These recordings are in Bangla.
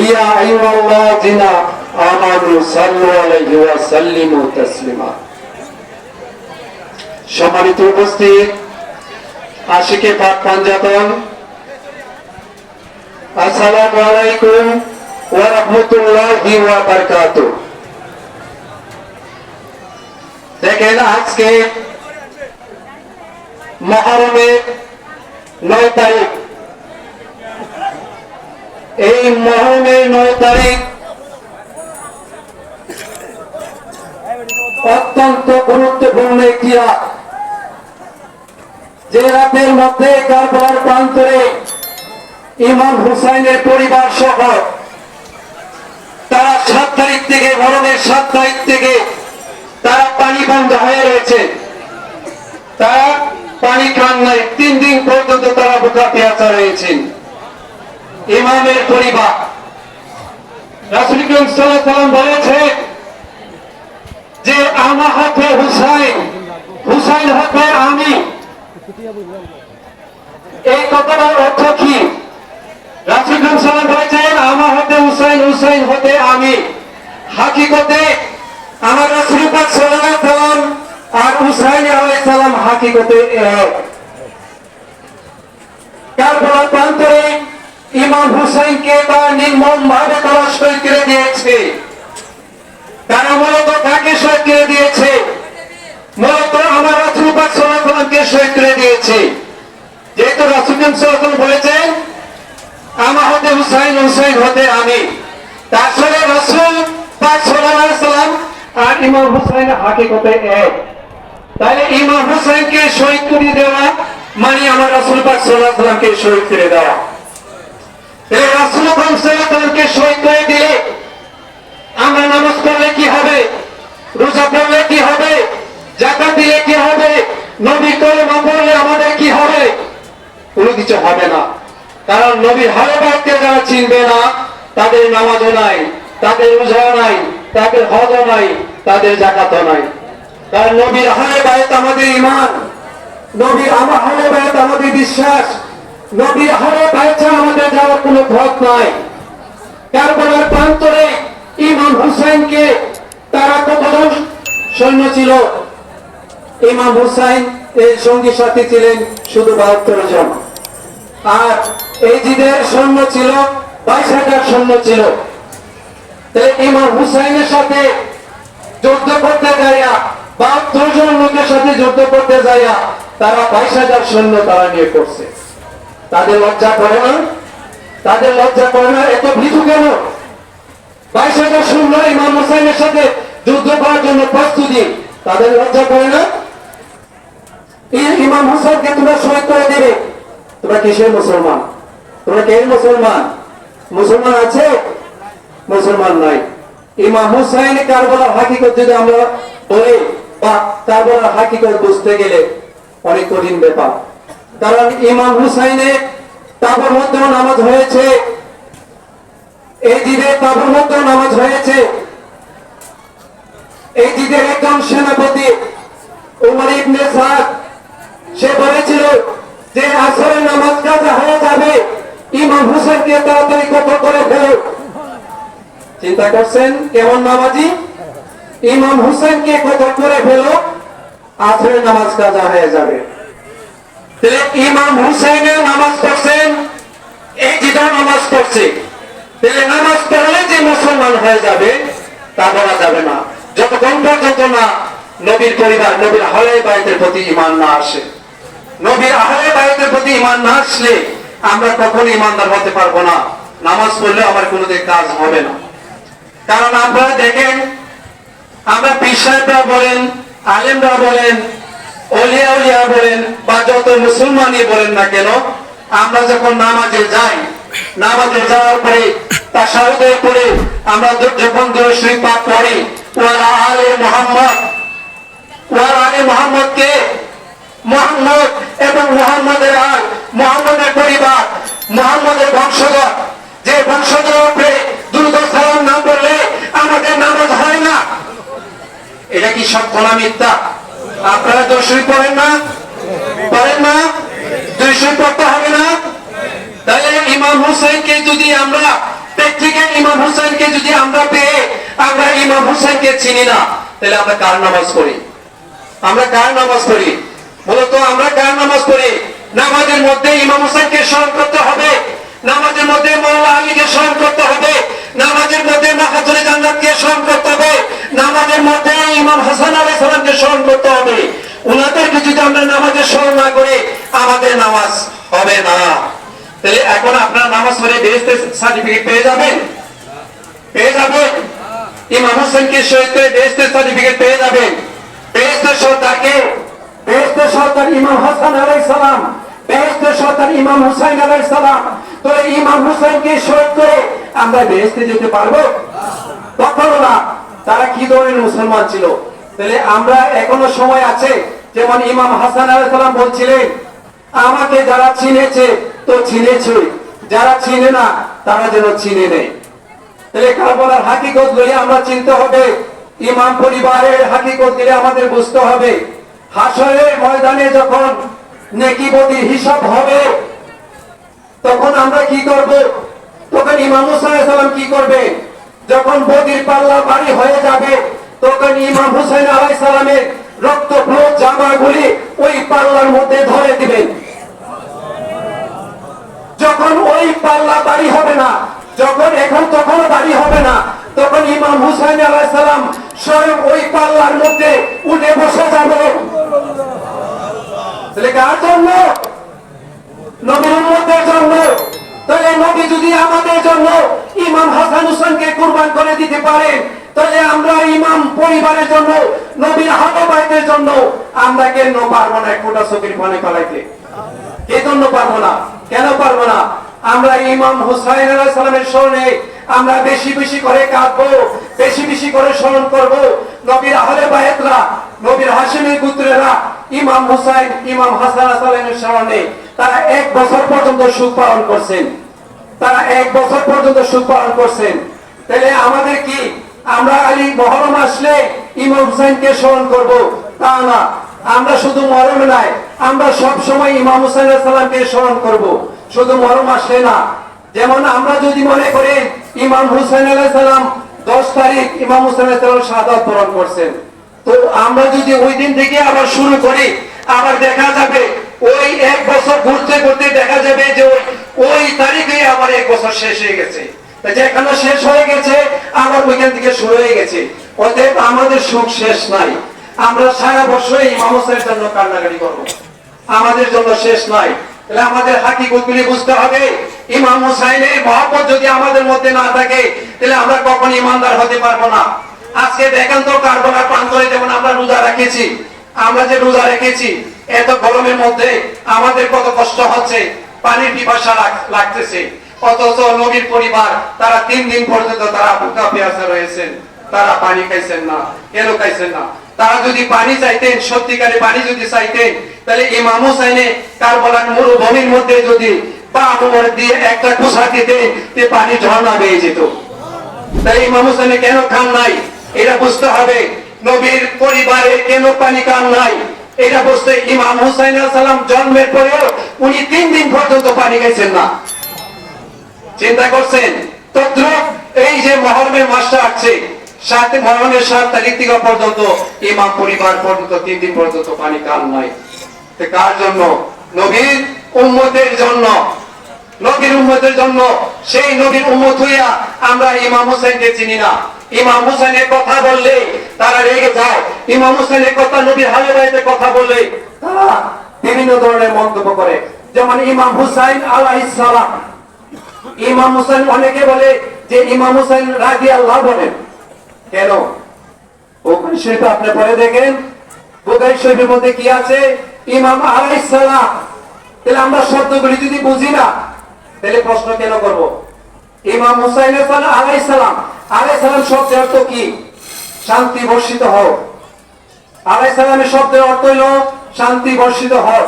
ইয়া আইয়ুহাল্লাহ জিনা আমানু সাল্লু আলাইহি ওয়া সাল্লিমু তাসলিমা। সম্মানিত উপস্থিত, আশিকে পাক পাঞ্জাতন, আসসালামু আলাইকুম ওয়া রাহমাতুল্লাহি ওয়া বারাকাতুহু। দেখেন আজকে মহরমের নয় তারিখ এই মহরমের নয় তারিখ। অত্যন্ত গুরুত্বপূর্ণ একটি রাত। যে রাতের মধ্যে কারবার প্রান্তরে ইমাম হুসাইনের পরিবার সহ তারা সাত তারিখ থেকে, মরণের সাত তারিখ থেকে তারা পানি বন্ধ হয়ে রয়েছে। তারা পানি খান নাই। তিন দিন পর্যন্ত তারা বোকা পেঁচা রয়েছেন। ইমামের পরিবার। সাল্লাম যে, আমার হাতে হুসাইন হুসাইন হাতে আমি। এই কথাটার অর্থ কি? রাসুল করিম সাল্লাল্লাহু আলাইহি বলেছেন, আমার হাতে হুসাইন হুসাইন হতে আমি। হাকিকতে আমার রাসূল পাক সাল্লাম আর হুসাইন আলাইহিস সালাম প্রান্তরে ইমাম হুসাইনকে তার নির্মম ভাবে তারা শহীদ করে দিয়েছে। তারা মূলত তাকে শহীদ করে দিয়েছে? মূলত আমার রাসূল পাক সাল্লাল্লাহু আলাইহি সাল্লামকে শহীদ করে দিয়েছে। যেহেতু রাসূল সাল্লাল্লাহু আলাইহি সাল্লাম বলেছেন, আমার হতে হুসাইন হুসাইন হতে আমি। তার সঙ্গে রাসূল পাক সাল্লাম আর ইমাম হুসাইন হাকিকতে এক। তাহলে ইমাম হুসাইনকে শহীদ করে দেওয়া মানে আমার রাসূল পাক আলাইহি সাল্লামকে করে দেওয়া। এই রাসূল পাক সাল্লাল্লাহু আলাইহি সাল্লামকে শহীদ করে দিলে আমরা নামাজ পড়লে কি হবে? রোজা পড়লে কি হবে? নবী কলমা আমাদের কি হবে? কোনো কিছু হবে না। কারণ নবীর যারা চিনবে না, তাদের নামাজও নাই, তাদের রোজাও নাই, তাদের হজও নাই, তাদের জাকাতও নাই। কারণ নবীর হারে বাড়ত আমাদের ইমান নবীর আমার হারে বাড়ত আমাদের বিশ্বাস। নবীর হারে বাড়ছে আমাদের যাওয়ার কোনো পথ নাই। কারবালার প্রান্তরে ইমাম হুসাইনকে তারা কতজন সৈন্য ছিল? ইমাম হুসাইন, এই সঙ্গী সাথী ছিলেন শুধু বাহাত্তর জন। আর এই জিদের সৈন্য ছিল বাইশ হাজার সৈন্য ছিল। ইমাম হুসাইনের সাথে যুদ্ধ করতে যাইয়া, বাহাত্তর জন লোকের সাথে যুদ্ধ করতে যাইয়া তারা বাইশ হাজার সৈন্য তারা নিয়ে করছে। তাদের লজ্জা করে না? তাদের লজ্জা করে না? এত ভীতু কেন? বাইশ হাজার ইমাম সাথে যুদ্ধ করার জন্য প্রস্তুতি। তাদের লজ্জা করে না? ইমাম হুসাইনকে তোমরা শহীদ করে দেবে। তোমরা কিসের মুসলমান? তোমরা কে মুসলমান? মুসলমান আছে? মুসলমান নাই। ইমাম হুসাইন কারবালার হাকিকত যদি আমরা বলি, বা কারবালার হাকিকত বুঝতে গেলে অনেক কঠিন ব্যাপার। কারণ ইমাম হুসাইনের তাবর মধ্যে নামাজ হয়েছে। এই দিনে তাবর মধ্যে নামাজ হয়েছে। এই দিনের একজন সেনাপতি, উমর ইবনে সাদ, সে বলেছিল যে আসরের নামাজ কাজা হয়ে যাবে, ইমাম হুসেনকে তাড়াতাড়ি কতল করে ফেলো। চিন্তা করছেন কেমন নামাজি? ইমাম হুসেনকে কতল করে ফেলো, আসরের নামাজ কাজা হয়ে যাবে। ইমাম নামাজ পড়ছেন, এই জিদা নামাজ পড়ছে। নামাজ পড়লে যে মুসলমান হয়ে যাবে, তা বলা যাবে না। যতক্ষণ পর্যন্ত না নবীর পরিবার, নবীর প্রতি ইমান না আসে। নবীর আহলে প্রতি ইমান না আসলে আমরা কখনো ইমানদার হতে পারব না। নামাজ পড়লে আমার কোনোদিন কাজ হবে না। কারণ আপনারা দেখেন, আমরা পিসাররা বলেন, আলেমরা বলেন অলিয়া উলিয়া বলেন বা যত মুসলমানই বলেন না কেন, আমরা যখন নামাজে যাই, নামাজে যাওয়ার পরে তা তাসাহুদের পরে আমরা যখন পাঠ পড়ি। ওয়ালা আলে মোহাম্মদ। ওয়ালা আলে মোহাম্মদকে মোহাম্মদ এবং মোহাম্মদের আল মোহাম্মদের পরিবার, মোহাম্মদের বংশধর। যে বংশধর উপরে দুর্গ সালাম না বললে আমাদের নামাজ হয় না। এটা কি সব খোলা মিথ্যা? আপনারা দর্শী পড়েন না? পড়েন না? দর্শী পড়তে হবে না? তাহলে ইমাম হুসেনকে যদি আমরা প্র্যাকটিক্যাল ইমাম হুসেনকে যদি আমরা পেয়ে আমরা ইমাম হুসেনকে চিনি না, তাহলে আমরা কার নামাজ পড়ি? আমরা কার নামাজ পড়ি? মূলত আমরা কার নামাজ পড়ি? নামাজের মধ্যে ইমাম হুসেনকে স্মরণ করতে হবে। নামাজের মধ্যে মৌলা আলীকে স্মরণ করতে হবে। নামাজের মধ্যে মাহাতুল জান্নাতকে স্মরণ করতে হবে। নামাজের মধ্যে ইমাম হাসান আলাইহিস সালামকে স্মরণ করতে হবে। উনাদেরকে যদি আমরা নামাজের স্মরণ না করি আমাদের নামাজ হবে না। তাহলে এখন আপনার নামাজ পড়ে বেহেস্তের সার্টিফিকেট পেয়ে যাবেন? পেয়ে যাবেন? ইমাম হোসেনকে শহীদ করে বেহেস্তের সার্টিফিকেট পেয়ে যাবেন। বেহেস্তের সর্দারকে বেহেস্তের সর্দার ইমাম হাসান আলাইহিস সালাম। বেহেস্তের সর্দার ইমাম হুসাইন আলাইহিস সালাম। তো ইমাম হুসাইনকে শহীদ করে আমরা বেহেস্তে যেতে পারব? কখনো না। তারা কি ধরনের মুসলমান ছিল? তাহলে আমরা এখনও সময় আছে, যেমন ইমাম হাসান আলাইহিস সালাম বলছিলেন, আমাকে যারা চিনেছে, তো চিনেছে যারা চিনে না, তারা যেন চিনে নেই তাহলে কারবালার হাকিকত গুলি আমরা চিনতে হবে। ইমাম পরিবারের হাকিকত গুলি আমাদের বুঝতে হবে। হাসরের ময়দানে যখন নেকিবতির হিসাব হবে, তখন আমরা কি করব? তখন ইমাম হুসাইন কি করবে? যখন বদির পাল্লা বাড়ি হয়ে যাবে, তখন ইমাম হুসাইন আলাই সালামের রক্ত জামাগুলি ওই পাল্লার মধ্যে ধরে দিবেন যখন ওই পাল্লা বাড়ি হবে না, যখন এখন তখন বাড়ি হবে না, তখন ইমাম হুসাইন আলাহ সালাম স্বয়ং ওই পাল্লার মধ্যে উঠে বসে যাবে। তাহলে কার জন্য? নবীর উম্মতের নবী যদি আমাদের জন্য ইমাম হাসান হুসেনকে কুরবান করে দিতে পারেন, তাহলে আমরা ইমাম পরিবারের জন্য, নবীর হাতে জন্য আমরা কেন পারব না এক ফোটা চোখের পানে পালাইতে? এই জন্য পারব না। কেন পারব না? আমরা ইমাম হুসাইন সালামের স্মরণে আমরা বেশি বেশি করে কাঁদবো, বেশি বেশি করে স্মরণ করব। নবীর আহলে বায়াতরা নবীর হাশিমের পুত্রেরা, ইমাম হুসাইন, ইমাম হাসান সালামের স্মরণে তারা এক বছর পর্যন্ত সুখ পালন করছেন। তারা এক বছর পর্যন্ত সুখ পালন করছেন। তাহলে আমাদের কি? আমরা আলী মহরম আসলে ইমাম হুসাইনকে স্মরণ করব? তা না। আমরা শুধু মরম নাই, আমরা সব সময় ইমাম হুসাইন সালামকে স্মরণ করব। শুধু মরম আসলে না। যেমন আমরা যদি মনে করি, ইমাম হুসাইন আলাহ সালাম দশ তারিখ ইমাম হুসাইন সালাম সাদাত বরণ করছেন। তো আমরা যদি ওই দিন থেকে আবার শুরু করি, আবার দেখা যাবে ওই এক বছর ঘুরতে ঘুরতে দেখা যাবে যে ওই- তারিখে আবার এক বছর শেষ হয়ে গেছে। যেখানে শেষ হয়ে গেছে ওইখান থেকে শুরু হয়ে গেছে। অতএব আমাদের সুখ শেষ নাই। আমরা সারা বছর হোসেনের জন্য কান্নাকাটি করব। আমাদের জন্য শেষ নাই। তাহলে আমাদের বুঝতে হবে, ইমাম হুসাইনের মহব্বত যদি আমাদের মধ্যে না থাকে, তাহলে আমরা কখন ইমানদার হতে পারব না। আজকে দেখেন তো কারবালার প্রান্তরে যেমন আমরা রোজা রেখেছি আমরা যে রোজা রেখেছি এত গরমের মধ্যে আমাদের কত কষ্ট হচ্ছে, পানির পিপাসা লাগতেছে। অথচ নবীর পরিবার, তারা তিন দিন পর্যন্ত তারা বুকা পেয়াসা রয়েছেন। তারা পানি খাইছেন না, কেন খাইছেন না? তারা যদি পানি চাইতেন সত্যিকারে পানি যদি চাইতেন, তাহলে ইমাম হুসাইনে কারবালার মরুভূমির মধ্যে যদি পা মোড় দিয়ে একটা কুসা দিতেন তে পানি ঝর্ণা বেয়ে যেত। তাই ইমাম হোসেনে কেন খান নাই? এটা বুঝতে হবে, নবীর পরিবারে কেন পানি খান নাই? এটা বুঝতে ইমাম হুসাইন সালাম জন্মের পরেও উনি তিন দিন পর্যন্ত পানি খাইছেন না। চিন্তা করছেন, তদ্রুপ এই যে মহরমের মাসটা আসছে, সাত মহরমের সাত তারিখ থেকে পর্যন্ত ইমাম পরিবার পর্যন্ত তিন দিন পর্যন্ত পানি নাই। তো কার জন্য? নবীর উম্মতের জন্য। নবীর উম্মতের জন্য। সেই নবীর উম্মত হইয়া আমরা ইমাম চিনি না। ইমাম হোসেনের কথা বললে তারা রেগে যায়। ইমাম হোসেনের কথা নবীর হালে বাড়িতে কথা বললে তারা বিভিন্ন ধরনের মন্তব্য করে। যেমন ইমাম হুসাইন আলাইহিস সালাম। ইমাম হোসেন অনেকে বলে যে ইমাম হোসেন রাজি আল্লাহ বলেন। কেন? ওখানে আপনি পরে দেখেন শরীফের মধ্যে কি আছে? ইমাম তাহলে আমরা শব্দগুলি যদি বুঝি না, তাহলে প্রশ্ন কেন করব? ইমাম হুসাইন আলাইহিস সালাম। আলাইসালাম শব্দের অর্থ কি? শান্তি বর্ষিত হোক। আলাইসালামের শব্দের অর্থ হইল শান্তি বর্ষিত হোক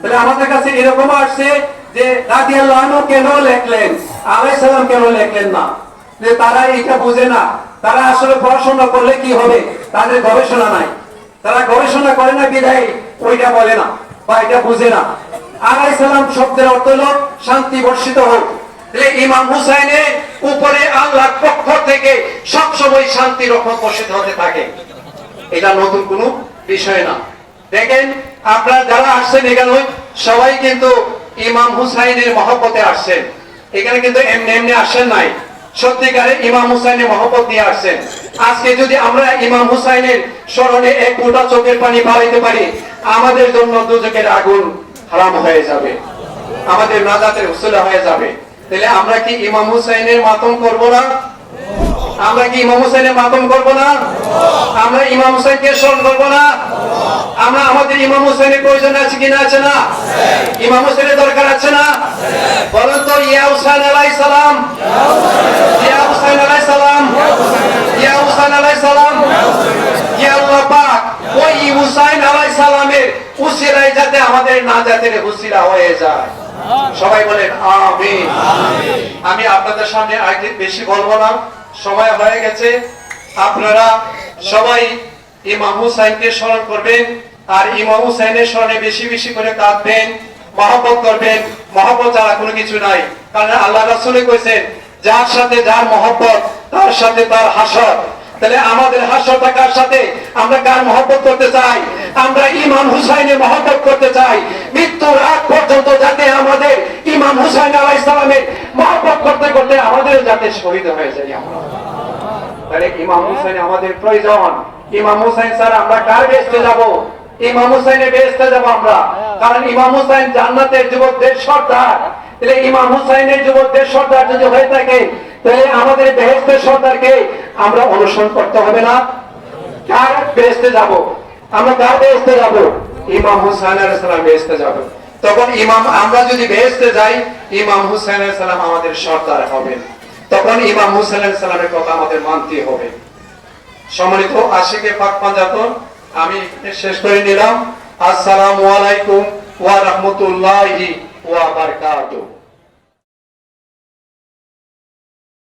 তাহলে আমাদের কাছে এরকম আসছে যে রাজি আল্লাহ কেন লেখলেন? আলাইসালাম কেন লেখলেন না? যে তারা এটা বুঝে না। তারা আসলে পড়াশোনা করলে কি হবে? তাদের গবেষণা নাই। তারা গবেষণা করে না বিদায়, ওইটা বলে না বা এটা বুঝে না। আলাইসালাম শব্দের অর্থ হল শান্তি বর্ষিত হোক। ইমাম হুসাইনের উপরে আল্লাহর পক্ষ থেকে সবসময় শান্তি রক্ষা বর্ষিত হতে থাকে। এটা নতুন কোনো বিষয় না। দেখেন, আপনারা যারা আসছেন এখানে, সবাই কিন্তু ইমাম হুসাইনের মহব্বতে আসছেন। এখানে কিন্তু এমনি এমনি আসেন নাই। সত্যিকারে ইমাম হুসাইনের মহব্বত নিয়ে আসছেন। আজকে যদি আমরা ইমাম হুসাইনের স্মরণে এক ফোঁটা চোখের পানি বাড়াইতে পারি, আমাদের জন্য দুচোখের আগুন হারাম হয়ে যাবে। আমাদের নাজাতের উসুলা হয়ে যাবে। তাহলে আমরা কি ইমাম হুসাইনের মাতম করব না? আমরা কি ইমাম হুসাইনের মাতম করব না? আমরা ইমাম হুসাইনকে স্মরণ করব না? আমরা আমাদের ইমাম হুসাইনের প্রয়োজন আছে কি না আছে না? ইমাম হুসাইনের দরকার আছে না? বলেন তো, ইয়া হুসাইন আলাইহিস সালাম। ইয়া হুসাইন আলাইহিস সালাম। ইয়া হুসাইন আলাইহিস সালাম। ইয়া আল্লাহ পাক, ওই হুসাইন আলাইহিস সালামের উসিলায় যাতে আমাদের নাজাতের উসিলা হয়ে যায়। সবাই বলেন, আমিন। আমি আপনাদের সামনে আগে বেশি বলব না। সময় হয়ে গেছে। আপনারা সবাই ইমাম হুসাইনকে স্মরণ করবেন আর ইমাম হুসাইনের স্মরণে বেশি বেশি করে কাঁদবেন, মহব্বত করবেন, মহব্বত ছাড়া কোনো কিছু নাই। কারণ আল্লাহ রাসুলে কইছেন, যার সাথে যার মহব্বত, তার সাথে তার হাসর। তাহলে আমাদের হাস্যটা কার সাথে আমরা কার মহব্বত করতে চাই? আমরা ইমাম হুসাইনের মহব্বত করতে চাই। মৃত্যুর আগ পর্যন্ত যাতে আমাদের ইমাম হুসাইন আলাহ ইসলামের মহব্বত করতে করতে আমাদের যাতে শহীদ হয়ে যাই তাহলে ইমাম হুসাইন আমাদের প্রয়োজন। ইমাম হুসাইন স্যার, আমরা কার বেসতে যাব? ইমাম হুসাইনের বেসতে যাব আমরা। কারণ ইমাম হুসাইন জান্নাতের যুবকদের সর্দার। তাহলে ইমাম হুসাইনের যুবকদের সর্দার যদি হয়ে থাকে, তাহলে আমাদের বেহেস্তের সর্দারকে আমরা অনুসরণ করতে হবে না। কার বেহেস্তে যাব? আমরা কার বেহেস্তে যাব? ইমাম হুসাইন আলাইহিস সালাম বেহেস্তে যাব। তখন ইমাম, আমরা যদি বেহেস্তে যাই, ইমাম হুসাইন আলাইহিস সালাম আমাদের সর্দার হবেন তখন ইমাম হুসাইন সালামের কথা আমাদের মানতে হবে। সম্মানিত আশিকে পাক পাঞ্জাতন, আমি শেষ করে নিলাম। আসসালামু আলাইকুম ওয়া রাহমাতুল্লাহি ওয়া বারাকাতুহু।